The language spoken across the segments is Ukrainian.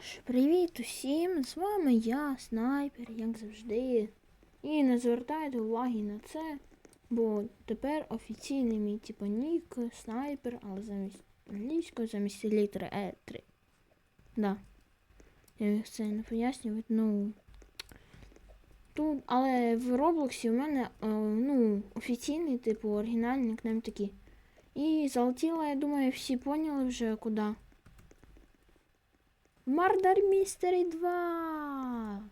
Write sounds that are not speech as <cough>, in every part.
ж, привіт усім! З вами я, снайпер, як завжди. І не звертайте уваги на це, бо тепер офіційний мій типу нік, снайпер, але замість англійської, замість літери Е 3. Да. Я це не пояснювати, ну. Тут, але в Роблоксі у мене е, ну, офіційний, типу, оригінальний нікнейм такий. І залетіла, я думаю, всі поняли вже куди. Мардер Містері 2.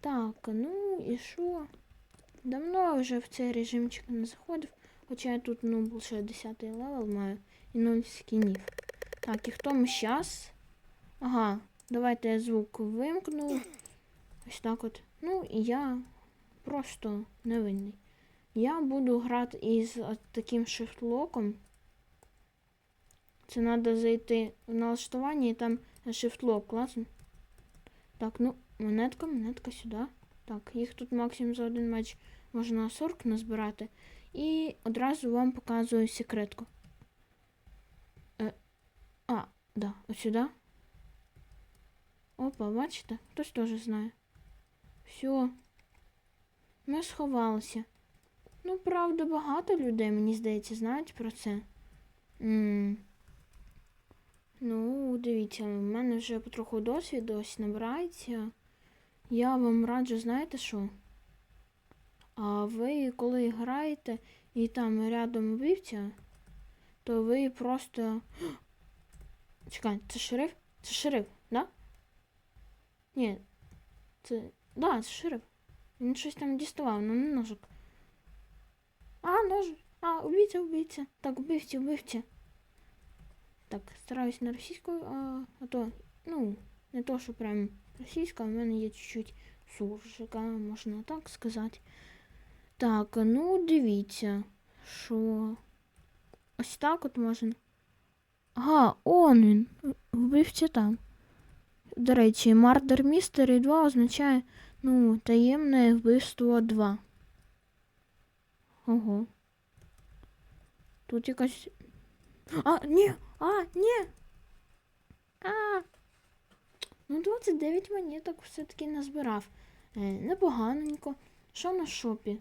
Так, ну і що? Давно вже в цей режимчик не заходив, хоча я тут ну, лише 10 левел маю і 0 скінів. Так, і хто ми щас? Ага, давайте я звук вимкну. Ось так от. Ну і я просто невинний. Я буду грати із таким шифтлоком. Це треба зайти в налаштування і там шифтлок класно. Так, ну, монетка, монетка сюди. Так, їх тут максимум за один матч можна 40 назбирати. І одразу вам показую секретку. Е, а, да, ось сюди. Опа, бачите? Хтось теж знає. Все. Ми сховалися. Ну, правда, багато людей, мені здається, знають про це. м Ну, дивіться, в мене вже потроху досвіду ось набирається. Я вам раджу, знаєте що? А ви коли граєте і там рядом вбивця, то ви просто. <gasps> Чекай, це шериф? Це шериф, да? Ні. Це. Да, це шериф. Він щось там діставав, ну не ножик. А, нож. А, убийця, убийця. Так, убивці, убивці. Так, стараюсь на російську, а, а то, ну, не то, що прям російська, у мене є чуть-чуть суржика, можна так сказати. Так, ну дивіться, що. Ось так от можна. Ага, он він. Вбивця там. До речі, Murder Mystery 2 означає, ну, таємне вбивство 2. Ого. Тут якась. А, ні! А, ні! А. Ну, 29 монеток все-таки назбирав. Е, непоганенько. Що на шопі?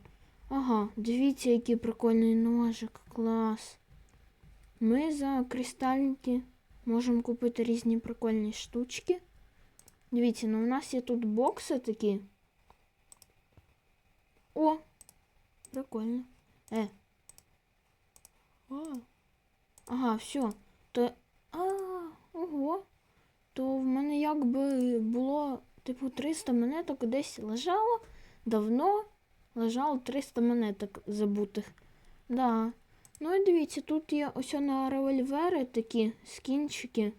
Ага, дивіться, який прикольний ножик. Клас. Ми за кристальники можемо купити різні прикольні штучки. Дивіться, ну у нас є тут бокси такі. О! Прикольно. Е. О. Ага, все. То. А, ого. То в мене якби було, типу, 300 монеток десь лежало. Давно лежало 300 монеток забутих. Да. Ну і дивіться, тут є ось на револьвери такі скінчики.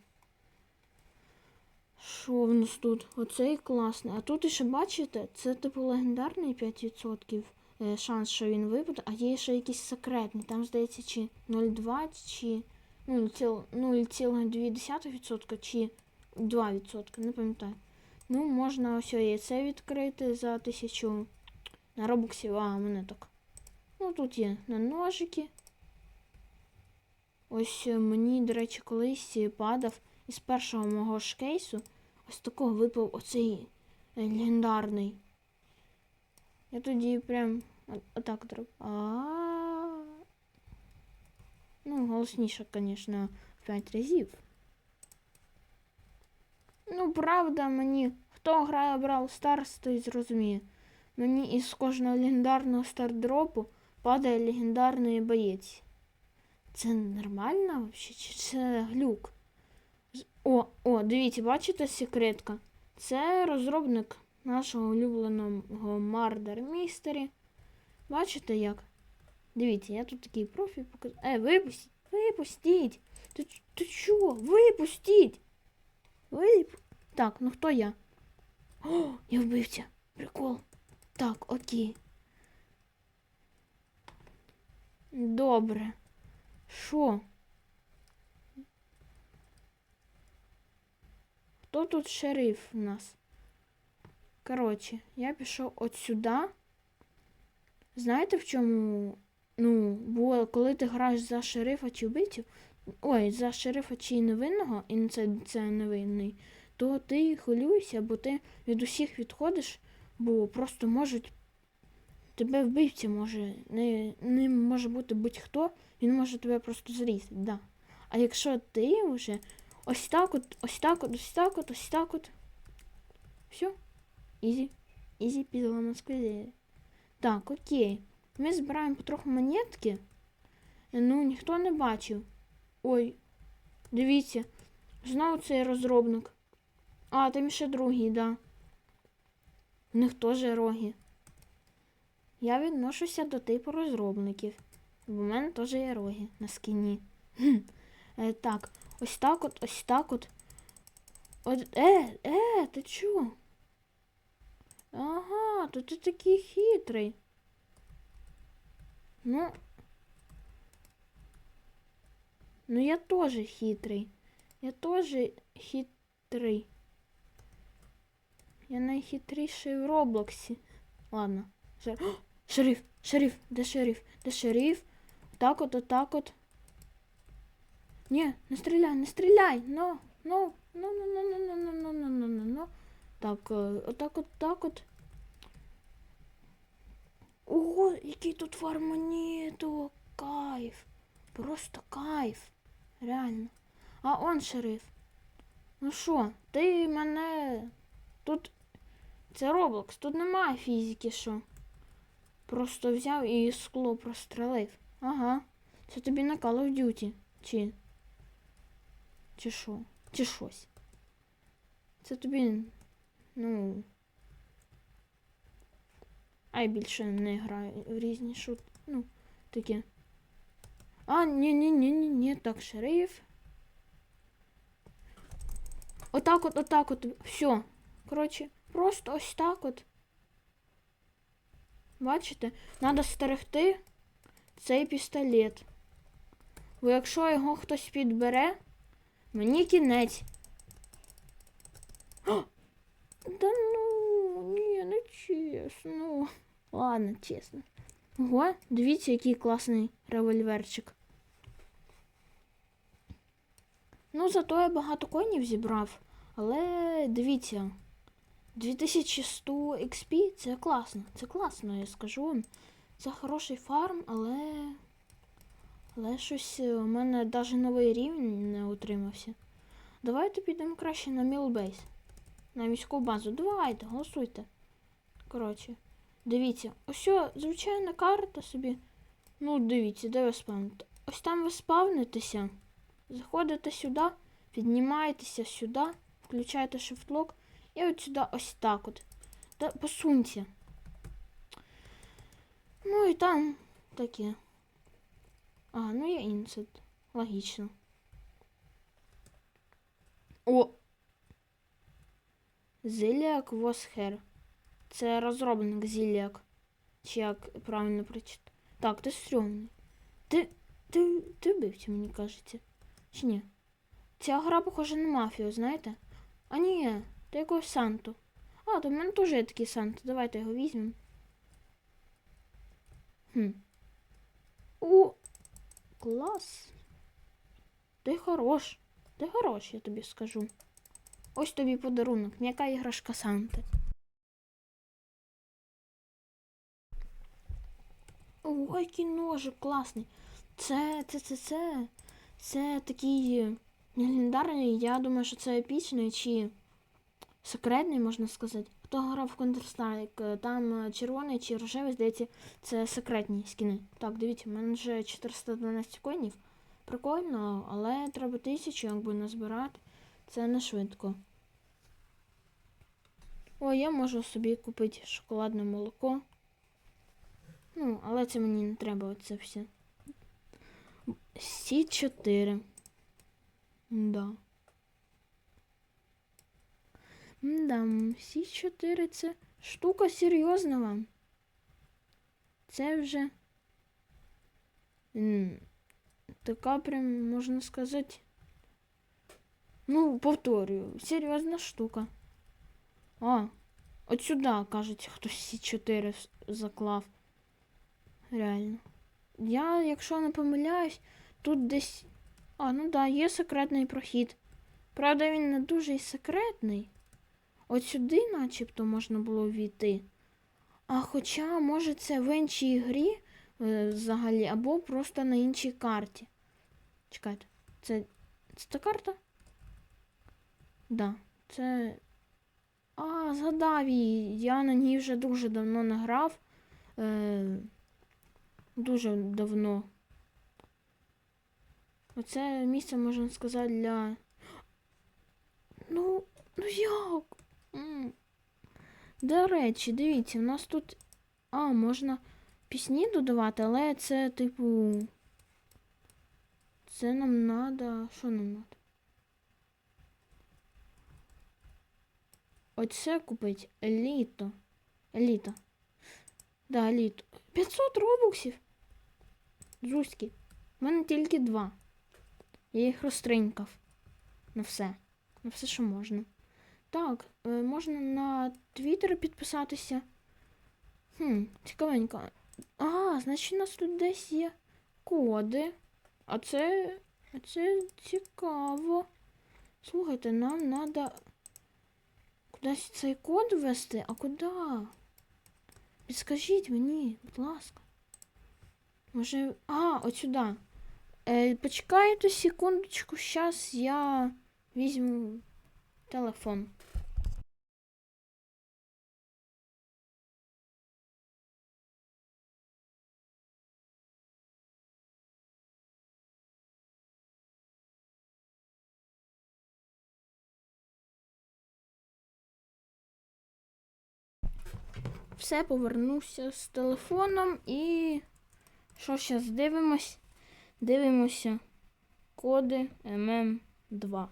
Що в нас тут? Оцей класний. А тут ще бачите, це типу легендарний 5% е, шанс, що він випаде, а є ще якийсь секретний. Там, здається, чи 0,2, чи 0,2% чи 2%, не пам'ятаю. Ну, можна ось і це відкрити за тисячу на робоксів, а монеток. Ну, тут є на ножики. Ось е, мені, до речі, колись падав із першого мого ж кейсу. Ось такого випав оцей е, легендарний. Я тоді прям отак зробив. А. Ну, голосніше, звісно, в 5 разів. Ну, правда, мені. Хто грає Brawl Stars, той зрозуміє. Мені із кожного легендарного стардропу падає легендарний боєць. Це нормально взагалі? Чи це глюк? О, о, дивіться, бачите секретка? Це розробник нашого улюбленого Murder Mystery. Бачите як? Дивіться, я тут такий профіль показав. Е, випустіть! Випустіть! Ти, ти чо? Випустіть! Вип... Так, ну хто я? О, я вбивця. Прикол. Так, окей. Добре. Що? Хто тут шериф у нас? Коротше, я пішов от сюди. Знаєте в чому? Ну, бо коли ти граєш за шерифа чи вбивцю, ой, за шерифа чи невинного, і це, це невинний, то ти хвилюєшся, бо ти від усіх відходиш, бо просто можуть тебе вбивця може. Не, не може бути будь-хто, він може тебе просто зрізати, да. А якщо ти вже ось так от, ось так от, ось так от, ось так от. Все. Ізі. Ізі пізла на сквізі. Так, окей. Ми збираємо потроху монетки. Ну, ніхто не бачив. Ой, дивіться. Знову цей розробник. А, там ще другий, да. У них теж роги. Я відношуся до типу розробників. Бо в мене теж є роги на скіні. Е, так, ось так от, ось так от. От, е, е, ти чо? Ага, то ти такий хитрий. Ну. Ну я тоже хитрий. Я тоже хитрий. Я найхитріший в Роблоксі. Ладно. Шер... О, шериф, шериф, де шериф? Де шериф? Так от, отак от. Ні, не стріляй, не стріляй. Ну, ну, ну, ну, ну, ну, ну, ну, ну, ну, ну, ну. Так, е, отак от, так от. Ого, який тут фармоніток. Кайф. Просто кайф. Реально. А он шериф. Ну що, ти мене. Тут. Це Роблокс, тут немає фізики, що. Просто взяв і скло прострелив. Ага. Це тобі на Call of Duty. Чи. Чи що? Чи щось. Це тобі. Ну. А я більше не граю в різні шут. Ну, такі. А, ні, ні, ні, ні, ні, так, шериф. Отак от, отак от. Все. Коротше, просто ось так от. Бачите? Надо стерегти цей пістолет. Бо якщо його хтось підбере, мені кінець. О! Да чесно. Ладно, чесно. Ого, дивіться, який класний револьверчик. Ну, зато я багато коїнів зібрав, але дивіться. 2100 XP це класно. Це класно, я скажу вам. Це хороший фарм, але. Але щось у мене навіть новий рівень не утримався. Давайте підемо краще на Мілбейс. На міську базу. Давайте, голосуйте. Коротше, дивіться, ось звичайна карта собі. Ну, дивіться, де ви спавните. Ось там ви спавнитеся. Заходите сюди, піднімаєтеся сюди, включаєте шифтлок і от сюди ось так от. Та посуньте. Ну і там таке. А, ну є інсет. Логічно. О! Зіліак Восхер. Це розробник Зіліак. Чи як правильно прочитати? Так, ти стрьомний. Ти. Ти. Ти вбивця, мені кажеться. Чи ні? Ця гра похожа на мафію, знаєте? А ні, то якогось Санту. А, то в мене теж є такий Санта. Давайте його візьмемо. Хм. О! Клас. Ти хорош. Ти хорош, я тобі скажу. Ось тобі подарунок. М'яка іграшка Санти. Ой, який ножик класний. Це, це, це, це. Це такий легендарний, я думаю, що це епічний чи секретний, можна сказати. Хто грав в Counter-Strike, там е, червоний чи рожевий, здається, це секретні скіни. Так, дивіться, в мене вже 412 коїнів. Прикольно, але треба тисячу, якби назбирати. Це не швидко. О, я можу собі купити шоколадне молоко. Ну, але це мені не треба оце все. Сі 4. Да. Да, Сі 4 це штука серйозна вам. Це вже. Така прям, можна сказати. Ну, повторюю, серйозна штука. А, от сюди, кажуть, хтось Сі 4 заклав. Реально. Я, якщо не помиляюсь, тут десь. А, ну да, є секретний прохід. Правда, він не дуже і секретний. От сюди, начебто, можна було війти. А хоча, може, це в іншій грі е, взагалі, або просто на іншій карті. Чекайте, це, це та карта? Да, це. А, згадав її. Я на ній вже дуже давно не грав. Е, дуже давно. Оце місце, можна сказати, для. Ну, ну як? До речі, дивіться, у нас тут. А, можна пісні додавати, але це, типу. Це нам надо. Що нам надо? Оце купить еліто. Еліта. Да, еліто. 500 робоксів. Зузьки. У мене тільки два. Я їх розтринькав. На все. На все, що можна. Так, е, можна на Твіттер підписатися. Хм, цікавенько. А, значить, у нас тут десь є коди. А це. А це цікаво. Слухайте, нам треба кудись цей код ввести, а куди? Підскажіть мені, будь ласка. Може. А, от сюди. Е, почекайте секундочку, зараз я візьму телефон. Все, повернувся з телефоном і. Що зараз дивимось? Дивимося коди ММ2.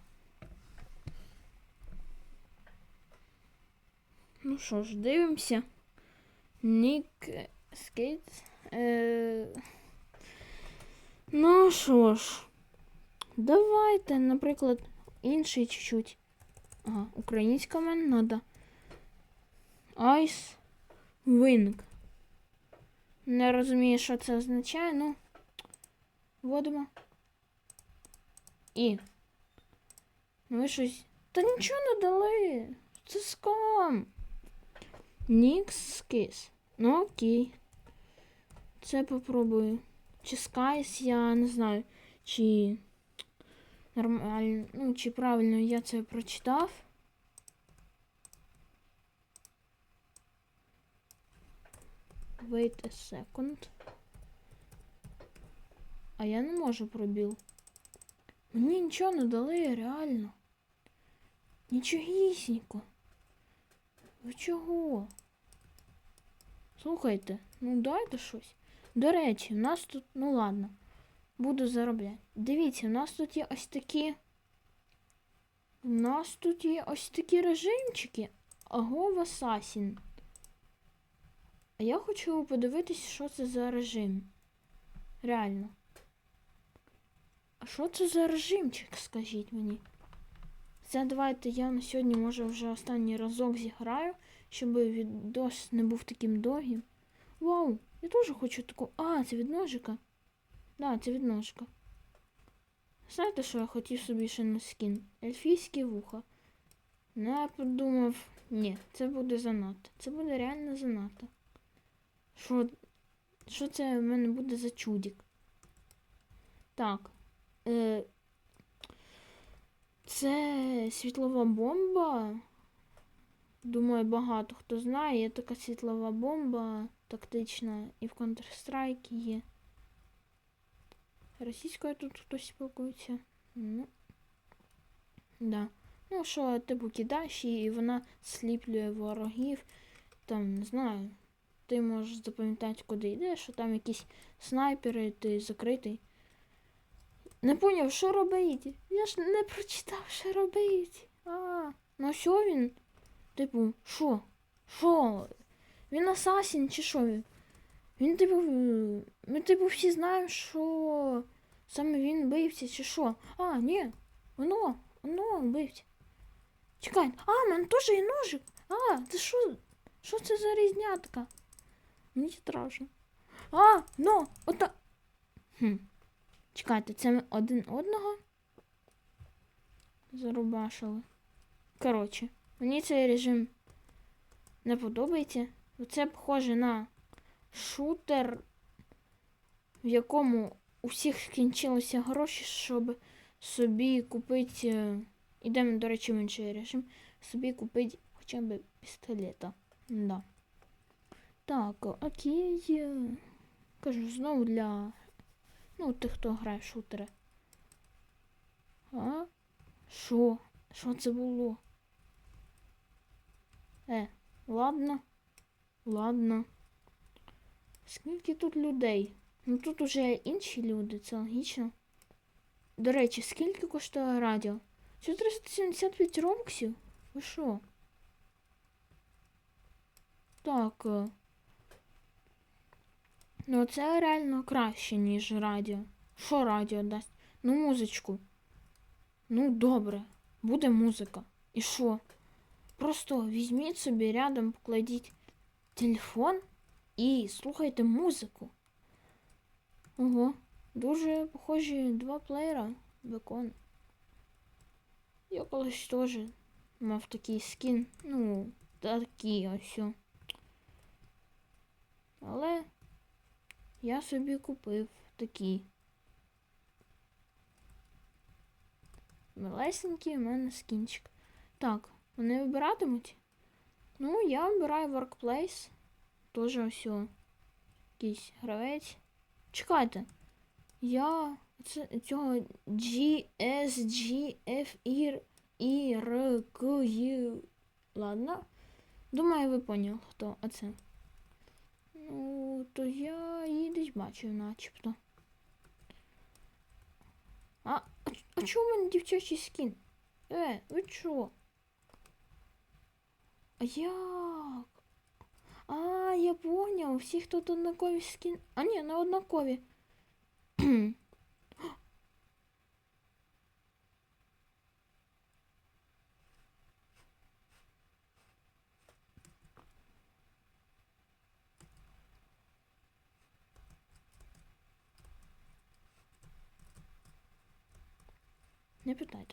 Ну що ж, дивимося. Нік скейт. Е... Ну що ж, давайте, наприклад, інший чуть-чуть. Ага, українська мене надо. Wing. Не розумію, що це означає, ну. Вводимо. І. Ну ви щось. Та нічого не дали. Це скам. Нікс Кис. Ну окей. Це попробую. Чи скайс, я не знаю, чи нормально, ну, чи правильно я це прочитав. Wait a second. А я не можу пробіл. Мені нічого не дали, реально. Нічогісінько. Ви чого? Слухайте, ну дайте щось. До речі, в нас тут, ну ладно, буду заробляти. Дивіться, в нас тут є ось такі. У нас тут є ось такі режимчики. Агов Асасін. А я хочу подивитись, що це за режим. Реально. А що це за режимчик, скажіть мені? Це давайте я на сьогодні, може, вже останній разок зіграю, щоб відос не був таким довгим. Вау, я теж хочу таку. А, це від ножика. Да, це від ножика. Знаєте, що я хотів собі ще на скін? Ельфійські вуха. Ну, я подумав, ні, це буде занадто. Це буде реально занадто. Що що це в мене буде за чудик? Так. Е, Це світлова бомба. Думаю, багато хто знає. Є така світлова бомба тактична і в Counter-Strike є. Російською тут хтось спілкується. Ну. Да. Ну, що, типу, кидаєш її, і вона сліплює ворогів. Там, не знаю. Ти можеш запам'ятати, куди йдеш, що там якісь снайпери, ти закритий. Не поняв, що робити? Я ж не прочитав, що робити. А, ну що він? Типу, що? Що? Він асасін чи що він? Він, типу, ми, типу, всі знаємо, що саме він вбивця, чи що? А, ні. Воно, воно вбивця. Чекай, а, мене теж є ножик. А, це що? Що це за різня така? Мені страшно. А, ну, ота. Хм. Чекайте, це ми один одного зарубашили. Коротше, мені цей режим не подобається. Це похоже на шутер, в якому у всіх скінчилися гроші, щоб собі купити. е, Ідемо, до речі, в інший режим. Собі купити хоча б пістолета. Да. Так, окей. е, Кажу, знову для. Ну, тих, хто грає в шутери. А? Що? Що це було? Е, ладно. Ладно. Скільки тут людей? Ну тут уже інші люди, це логічно. До речі, скільки коштує радіо? 475 ромксів? Ви що? Так. Ну це реально краще, ніж радіо. Що радіо дасть? Ну, музичку. Ну, добре, буде музика. І що? Просто візьміть собі рядом, покладіть телефон і слухайте музику. Ого, дуже похожі два плеєра бекон. Я колись теж мав такий скін. Ну, такий ось. Але я собі купив такий. Малесенький у мене скінчик. Так, вони вибиратимуть? Ну, я вибираю Workplace. Тоже ось якийсь гравець. Чекайте. Я це, цього G, S, G, F, I. Ладно. Думаю, ви поняли, хто оце. Ну, то я її десь бачив, начебто. А, а, ч- а чому в мене дівчачий скін? Е, ви чо? А як? А, я поняв, всіх тут однакові скін. А ні, не однакові.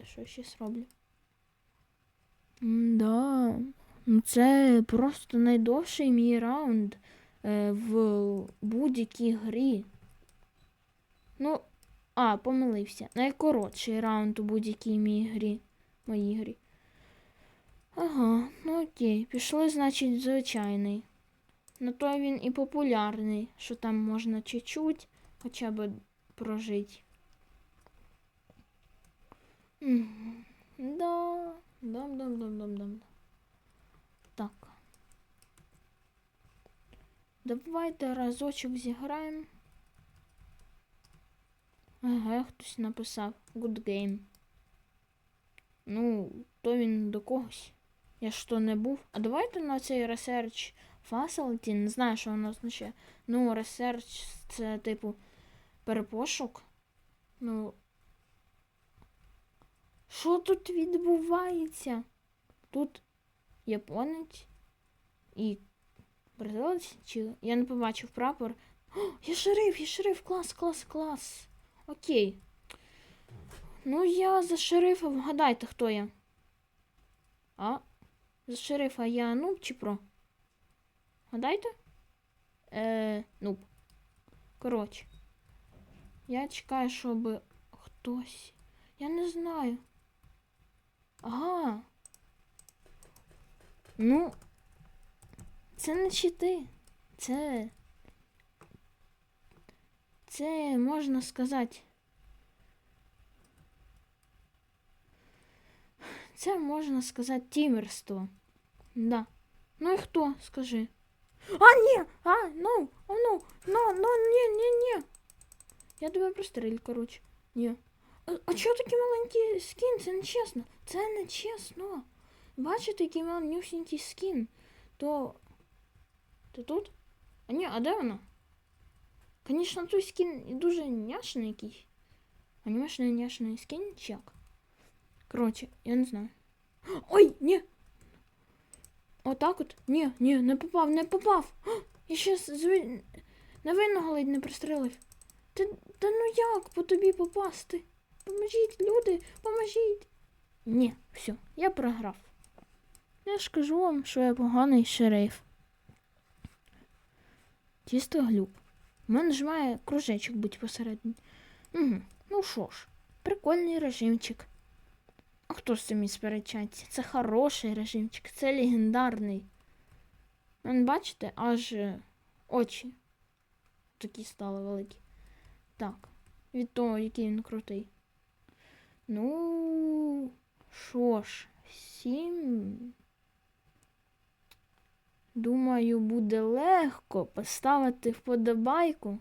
Що я ще зроблю. Да. Ну це просто найдовший мій раунд е, в будь-якій грі. Ну, а, помилився. Найкоротший раунд у будь-якій мій грі. Моїй грі. Ага, ну окей. Пішли, значить, звичайний. На то він і популярний, що там можна чуть-чуть хоча б прожити. Да. Дам, дам, дам, дам, дам. Так. Давайте разочок зіграємо. Ага, хтось написав. Good game. Ну, то він до когось. Я ж то не був. А давайте на цей research facility, не знаю, що воно означає. Ну, research це типу перепошук. Ну. Що тут відбувається? Тут японець і бразилець, чи я не побачив прапор. О, я шериф, я шериф, клас, клас, клас. Окей. Ну, я за шерифа, вгадайте, хто я. А? За шерифа я нуб чи про? Гадайте? Е, нуб. Коротше. Я чекаю, щоб хтось. Я не знаю. Ага. Ну, це не чити. Це. Це можна сказати. Це можна сказати тімерство. Да. Ну і хто, скажи? А, ні! А, ну, а, ну, ну, ну, ні, ні, ні. Я тебе прострелю, коротше. Ні. А, а чого такий маленький скін? Це не чесно. Це не чесно. Бачите, який малюсенький скін. То. То тут? А ні, а де вона? Звісно, той скін дуже няшний якийсь. Анімешний няшний скін чи? Коротше, я не знаю. Ой, ні! Отак от? Ні, ні, не попав, не попав. О, Я ще зви... невинного ледь не пристрелив. Ти, та ну як по тобі попасти? Поможіть, люди, поможіть. Ні, все, я програв. Я ж кажу вам, що я поганий шериф. Чисто глюк. У мене ж має кружечок бути посередині. Угу. Ну що ж, прикольний режимчик. А хто цим і сперечається? Це хороший режимчик, це легендарний. Вон, бачите, аж е, очі такі стали великі. Так, від того, який він крутий. Ну, що ж, всім. Думаю, буде легко поставити вподобайку,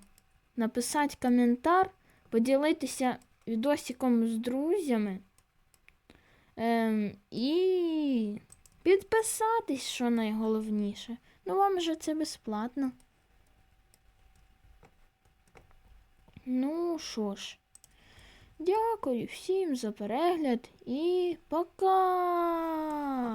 написати коментар, поділитися відосиком з друзями. Ем, і підписатись, що найголовніше. Ну, вам же це безплатно. Ну що ж, дякую всім за перегляд і пока!